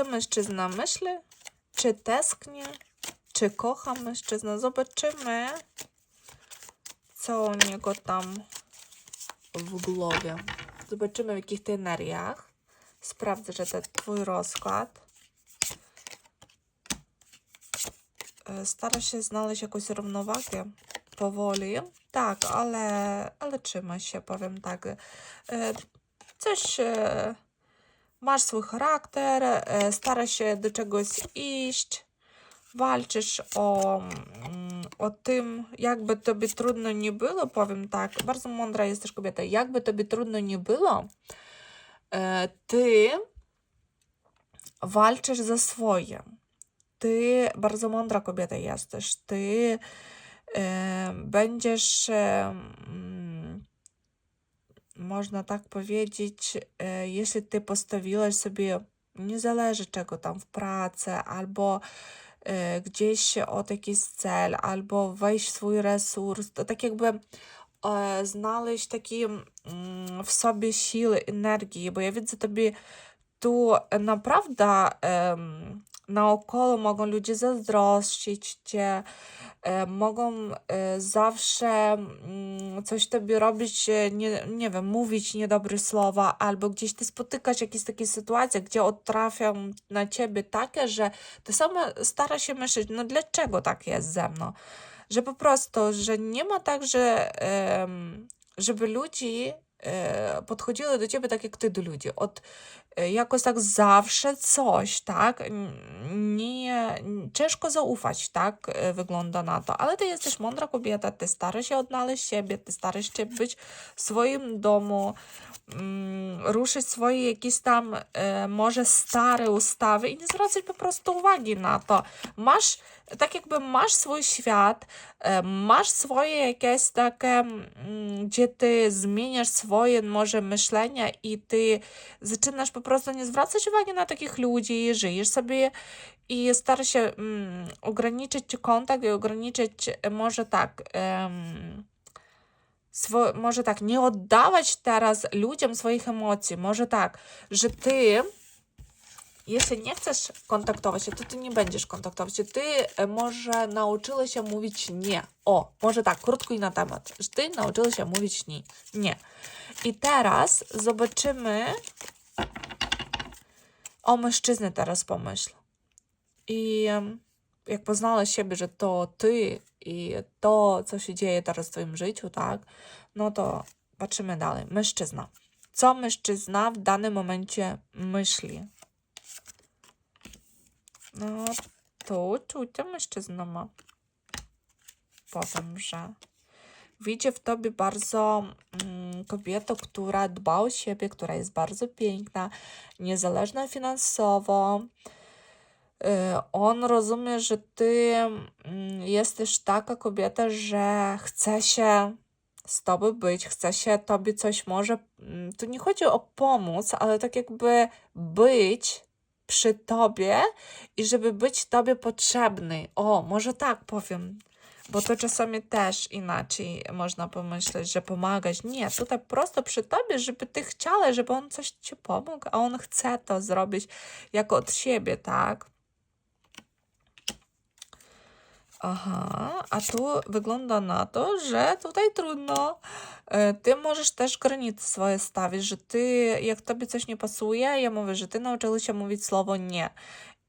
co mężczyzna myśli? Czy tęskni? Czy kocha mężczyzna? Zobaczymy, co u niego tam w głowie. Zobaczymy, w jakich ty energiach. Sprawdzę, że to twój rozkład. E, Stara się znaleźć jakąś równowagę powoli. Tak, ale, ale trzyma się, powiem tak. E, Coś e, masz swój charakter, e, stara się do czegoś iść, walczysz o, mm, o tym, jakby tobie trudno nie było, powiem tak. Bardzo mądra jesteś kobieta. Jakby tobie trudno nie było, e, ty walczysz za swoje. Ty bardzo mądra kobieta jesteś. Ty e, będziesz, mm, można tak powiedzieć, e, jeśli ty postawiłaś sobie, nie zależy czego tam w pracy, albo e, gdzieś od jakiś cel, albo wejść w swój resurs, to tak jakby e, znaleźć taki mm, w sobie siły, energii, bo ja widzę tobie tu naprawdę naokoło mogą ludzie zazdrościć cię, e, mogą e, zawsze mm, coś tobie robić, e, nie, nie wiem, mówić niedobre słowa, albo gdzieś ty spotykasz jakieś takie sytuacje, gdzie odtrafią na ciebie takie, że ty sama stara się myśleć, no dlaczego tak jest ze mną? Że po prostu, że nie ma tak, że żeby ludzi podchodziły do ciebie tak, jak ty do ludzi. Od, jakoś tak zawsze coś, tak? Nie, ciężko zaufać, tak? E, Wygląda na to. Ale ty jesteś mądra kobieta, ty starasz się odnaleźć siebie, ty starasz się być w swoim domu, mm, ruszyć swoje jakieś tam e, może stare ustawy i nie zwracać po prostu uwagi na to. Masz, tak jakby masz swój świat, e, masz swoje jakieś takie, mm, gdzie ty zmieniasz swoje może myślenia i ty zaczynasz po prostu nie zwracać uwagi na takich ludzi, żyjesz sobie i starasz się mm, ograniczyć kontakt i ograniczyć e, może tak swo- może tak, nie oddawać teraz ludziom swoich emocji. Może tak, że ty, jeśli nie chcesz kontaktować się, to ty nie będziesz kontaktować się. Ty e, może nauczyła się mówić nie. O, może tak, krótko i na temat. Że ty nauczyła się mówić nie. nie. I teraz zobaczymy. O mężczyzny teraz pomyśl. I jak poznałaś siebie, że to ty i to, co się dzieje teraz w twoim życiu, tak, no to patrzymy dalej. Mężczyzna. Co mężczyzna w danym momencie myśli? No, to uczucie mężczyzna ma. Powiem, że widzi w tobie bardzo mm, kobietę, która dba o siebie, która jest bardzo piękna, niezależna finansowo. Y, On rozumie, że ty mm, jesteś taka kobieta, że chce się z tobą być, chce się tobie coś może. mm, Tu nie chodzi o pomóc, ale tak jakby być przy tobie i żeby być tobie potrzebny. O, może tak powiem. Bo to czasami też inaczej można pomyśleć, że pomagać. Nie, tutaj prosto przy tobie, żeby ty chciała, żeby on coś ci pomógł, a on chce to zrobić jako od siebie, tak? Aha, a tu wygląda na to, że tutaj trudno. E, Ty możesz też granice swoje stawić, że ty, jak tobie coś nie pasuje, ja mówię, że ty nauczyłeś się mówić słowo nie.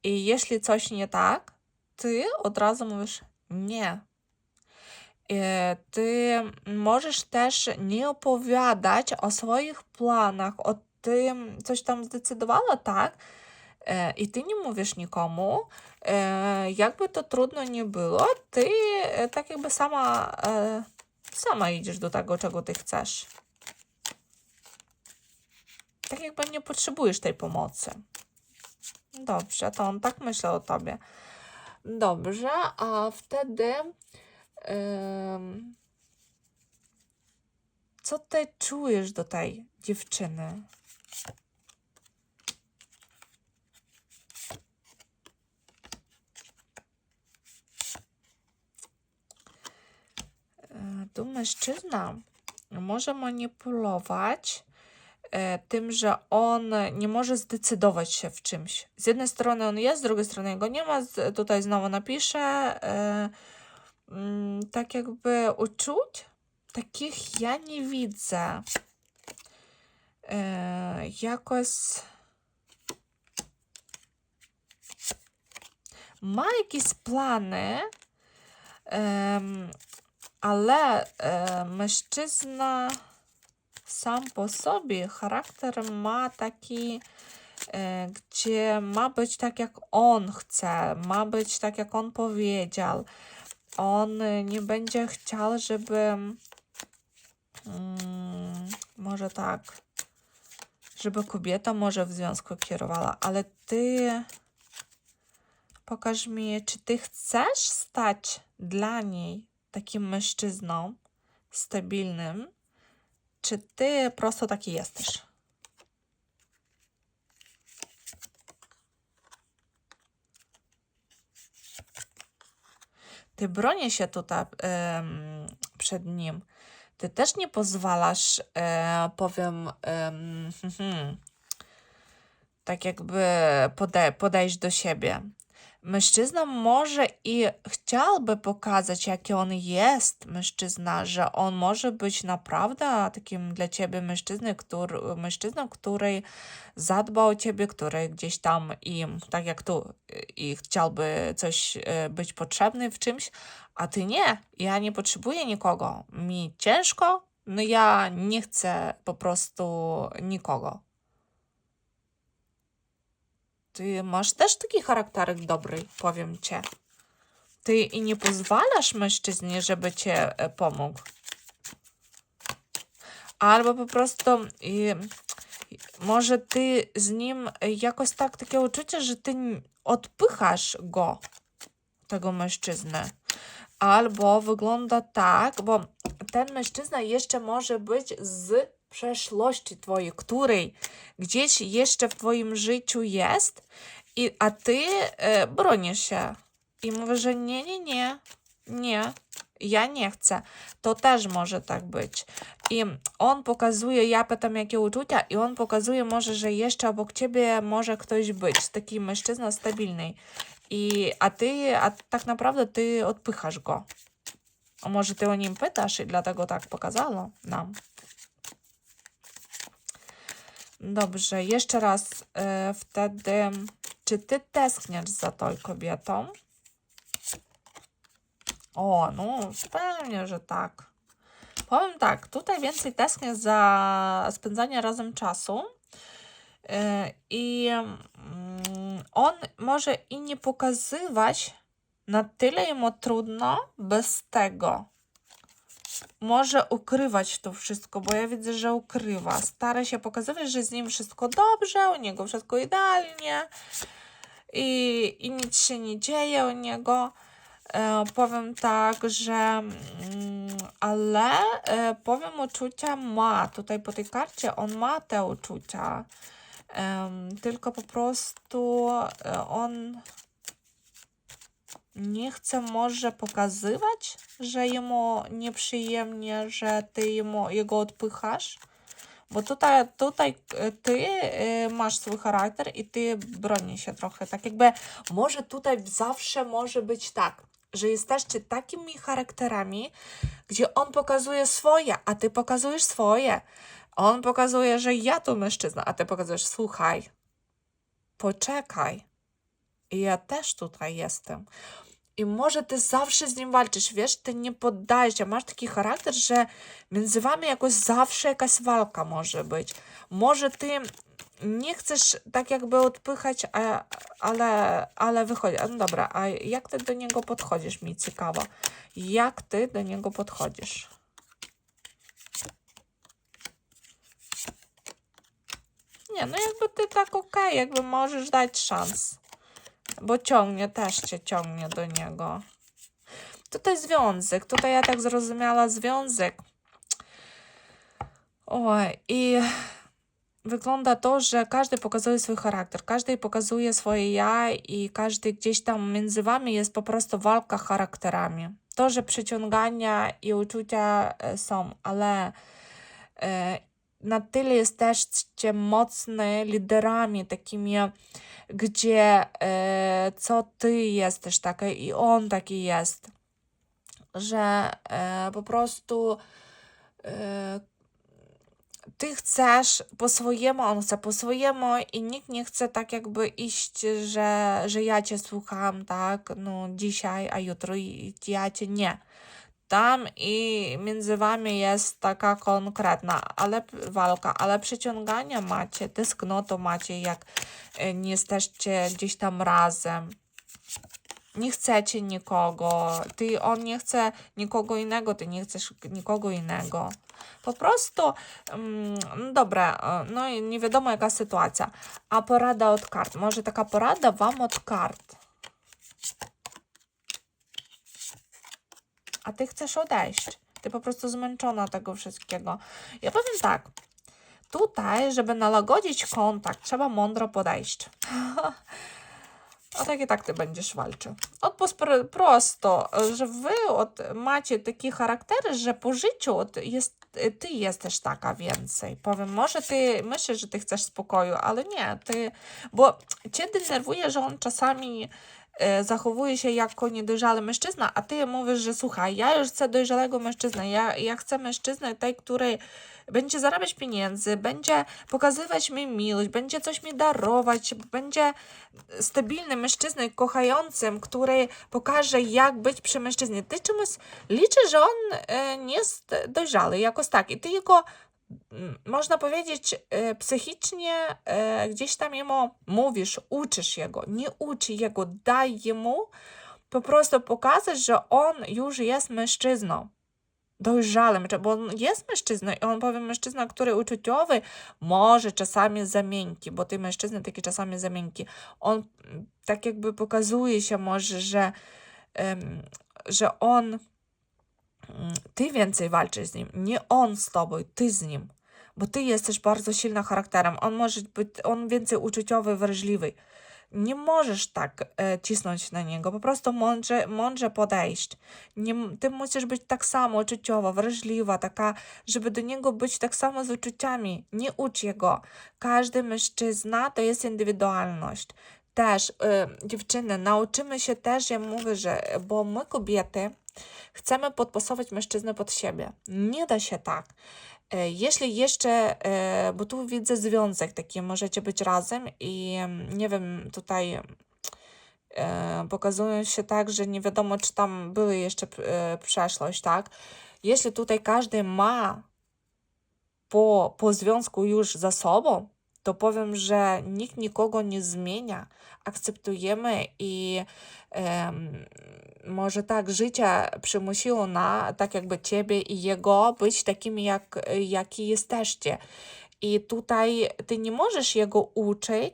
I jeśli coś nie tak, ty od razu mówisz nie. E, Ty możesz też nie opowiadać o swoich planach, o tym, coś tam zdecydowała, tak? E, I ty nie mówisz nikomu, e, jakby to trudno nie było, ty tak jakby sama, sama idziesz do tego, czego ty chcesz. Tak jakby nie potrzebujesz tej pomocy. Dobrze, to on tak myśli o tobie. Dobrze, a wtedy co ty czujesz do tej dziewczyny? E, Tu mężczyzna może manipulować e, tym, że on nie może zdecydować się w czymś. Z jednej strony on jest, z drugiej strony go nie ma. Tutaj znowu napiszę. Mm, tak jakby uczuć, takich ja nie widzę. E, jakoś ma jakieś plany, ale e, mężczyzna sam po sobie charakter ma taki, e, gdzie ma być tak jak on chce, ma być tak jak on powiedział. On e, nie będzie chciał, żeby mm, może tak, żeby kobieta może w związku kierowała, ale ty pokaż mi, czy ty chcesz stać dla niej takim mężczyzną stabilnym, czy ty prosto taki jesteś? Ty bronię się tutaj przed nim. Ty też nie pozwalasz, e, powiem, em, hmm, tak jakby pode, podejść do siebie. Mężczyzna może i chciałby pokazać, jaki on jest, mężczyzna, że on może być naprawdę takim dla ciebie mężczyzną, który, mężczyzną, który zadba o ciebie, który gdzieś tam i tak jak tu i chciałby coś e, być potrzebny w czymś, a ty nie. Ja nie potrzebuję nikogo. Mi ciężko, no ja nie chcę po prostu nikogo. Ty masz też taki charakterek dobry, powiem cię. Ty i nie pozwalasz mężczyźnie, żeby cię e, pomógł. Albo po prostu i, może ty z nim jakoś tak takie uczucie, że ty odpychasz go, tego mężczyznę. Albo wygląda tak, bo ten mężczyzna jeszcze może być z przeszłości twojej, której gdzieś jeszcze w twoim życiu jest, i, a ty e, bronisz się i mówisz, że nie, nie, nie, nie, ja nie chcę. To też może tak być. I on pokazuje, ja pytam jakie uczucia, i on pokazuje może, że jeszcze obok ciebie może ktoś być, taki mężczyzna stabilny. I, a ty, a tak naprawdę ty odpychasz go. A może ty o nim pytasz i dlatego tak pokazało nam. Dobrze, jeszcze raz e, wtedy, czy ty tęskniesz za tą kobietą? O, no pewnie, że tak. Powiem tak, tutaj więcej tęsknię za spędzanie razem czasu. E, I mm, on może i nie pokazywać na tyle mu trudno bez tego. Może ukrywać to wszystko, bo ja widzę, że ukrywa. Stara się pokazywać, że z nim wszystko dobrze, u niego wszystko idealnie i, i nic się nie dzieje u niego. E, powiem tak, że mm, ale e, powiem uczucia ma. Tutaj po tej karcie on ma te uczucia. Em, tylko po prostu e, on nie chce może pokazywać, że jemu nieprzyjemnie, że ty jemu, jego odpychasz. Bo tutaj, tutaj e, ty e, masz swój charakter i ty broni się trochę. Tak jakby może tutaj zawsze może być tak, że jesteście takimi charakterami, gdzie on pokazuje swoje, a ty pokazujesz swoje. On pokazuje, że ja tu mężczyzna, a ty pokazujesz, słuchaj, poczekaj. I ja też tutaj jestem. I może ty zawsze z nim walczysz, wiesz, ty nie poddajesz się, masz taki charakter, że między wami jakoś zawsze jakaś walka może być. Może ty nie chcesz tak jakby odpychać, ale, ale wychodzi. No dobra, a jak ty do niego podchodzisz, mi ciekawa. Jak ty do niego podchodzisz? Nie, no jakby ty tak okej, jakby możesz dać szans. Bo ciągnie, też cię ciągnie do niego. Tutaj związek, tutaj ja tak zrozumiała związek. Oj, i wygląda to, że każdy pokazuje swój charakter, każdy pokazuje swoje ja i każdy gdzieś tam między wami jest po prostu walka charakterami. To, że przyciągania i uczucia e, są, ale e, na tyle jesteście mocny liderami, takimi, gdzie e, co ty jesteś taka i on taki jest, że e, po prostu e, ty chcesz po swojemu, on chce po swojemu i nikt nie chce tak jakby iść, że, że ja cię słucham, tak, no dzisiaj, a jutro ja cię nie. Tam i między wami jest taka konkretna ale, walka, ale przyciągania macie, tęsknotę macie, jak e, nie jesteście gdzieś tam razem. Nie chcecie nikogo, ty, on nie chce nikogo innego, ty nie chcesz nikogo innego. Po prostu, mm, no dobra, e, no i nie wiadomo jaka sytuacja. A porada od kart, może taka porada wam od kart. A ty chcesz odejść. Ty po prostu zmęczona tego wszystkiego. Ja powiem tak. Tutaj, żeby nałagodzić kontakt, trzeba mądro podejść. A tak i tak ty będziesz walczył. Od prosto, że wy od, macie taki charakter, że po życiu od, jest, ty jesteś taka więcej. Powiem, może ty myślisz, że ty chcesz spokoju, ale nie, ty, bo cię denerwuje, że on czasami zachowuje się jako niedojrzały mężczyzna, a ty mówisz, że słuchaj, ja już chcę dojrzałego mężczyznę, ja, ja chcę mężczyznę tej, który będzie zarabiać pieniędzy, będzie pokazywać mi miłość, będzie coś mi darować, będzie stabilnym mężczyzną, kochającym, który pokaże, jak być przy mężczyznie. Ty czymś liczysz, że on e, nie jest dojrzały jakoś tak i ty jego można powiedzieć, e, psychicznie e, gdzieś tam jemu mówisz, uczysz jego, nie uczy jego, daj jemu po prostu pokazać, że on już jest mężczyzną dojrzałym, bo on jest mężczyzną i on powie mężczyzna, który uczuciowy, może czasami za miękki, bo ty mężczyzna taki czasami za miękki. On tak jakby pokazuje się może, że, że on ty więcej walczysz z nim, nie on z tobą, ty z nim, bo ty jesteś bardzo silna charakterem. On może być, on więcej uczuciowy, wrażliwy. Nie możesz tak e, cisnąć na niego, po prostu mądrze, mądrze podejść. Nie, ty musisz być tak samo uczuciowa, wrażliwa, taka, żeby do niego być tak samo z uczuciami. Nie ucz jego. Każdy mężczyzna to jest indywidualność też y, dziewczyny, nauczymy się też, ja mówię, że bo my kobiety Chcemy podpasować mężczyznę pod siebie. Nie da się tak. E, jeśli jeszcze, e, bo tu widzę związek taki, możecie być razem i nie wiem, tutaj e, pokazują się tak, że nie wiadomo, czy tam były jeszcze przeszłość, tak? Jeśli tutaj każdy ma po, po związku już za sobą, to powiem, że nikt nikogo nie zmienia. Akceptujemy i może tak życie przymusiło na tak jakby ciebie i jego być takimi, jak, jaki jesteście. I tutaj ty nie możesz jego uczyć,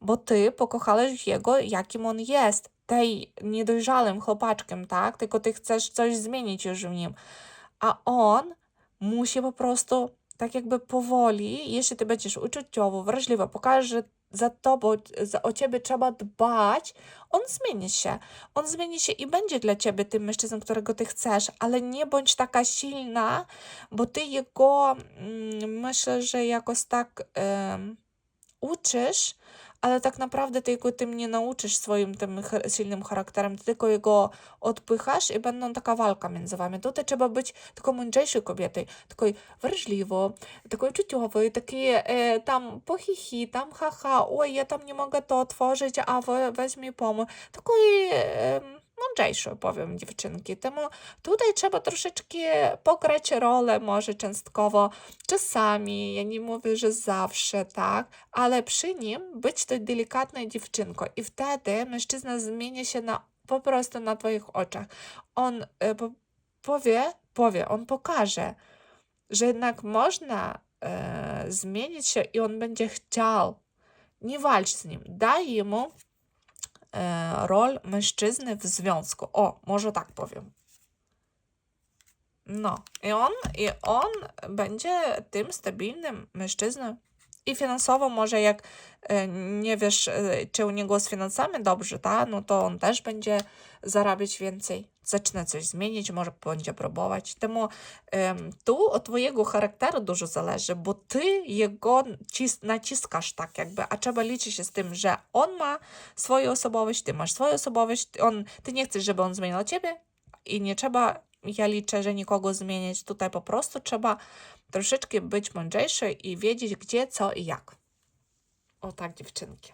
bo ty pokochałeś jego, jakim on jest. Tej niedojrzałym chłopaczkiem, tak? Tylko ty chcesz coś zmienić już w nim. A on musi po prostu tak jakby powoli, jeśli ty będziesz uczuciowo, wrażliwa, pokażesz, że za tobą, za, o ciebie trzeba dbać, on zmieni się. On zmieni się i będzie dla ciebie tym mężczyzną, którego ty chcesz, ale nie bądź taka silna, bo ty jego, mm, myślę, że jakoś tak uczysz, ale tak naprawdę ty tym nie nauczysz swoim tym silnym charakterem, ty tylko jego odpychasz i będą taka walka między wami. Tutaj trzeba być tylko mądrzejszej kobiety, takiej wrażliwą, takiej uczuciowej, takiej e, tam pochichi, tam haha, oj, ja tam nie mogę to otworzyć, a weź mi pomóż. Takiej... E, mądrzejsze, powiem dziewczynki. Temu tutaj trzeba troszeczkę pograć rolę, może częstkowo, czasami, ja nie mówię, że zawsze, tak, ale przy nim być to delikatną dziewczynką i wtedy mężczyzna zmieni się na, po prostu na twoich oczach. On po, powie, powie, on pokaże, że jednak można y, zmienić się i on będzie chciał. Nie walcz z nim, daj mu E, rol mężczyzny w związku. O, może tak powiem. No, i on, i on będzie tym stabilnym mężczyzną i finansowo może jak e, nie wiesz, e, czy u niego z finansami dobrze, ta, no to on też będzie zarabiać więcej, zaczyna coś zmienić, może będzie próbować. Temu tu od twojego charakteru dużo zależy, bo ty jego naciskasz tak jakby, a trzeba liczyć się z tym, że on ma swoją osobowość, ty masz swoją osobowość, on, ty nie chcesz, żeby on zmieniał ciebie i nie trzeba, ja liczę, że nikogo zmieniać, tutaj po prostu trzeba troszeczkę być mądrzejszy i wiedzieć gdzie, co i jak. O tak, dziewczynki.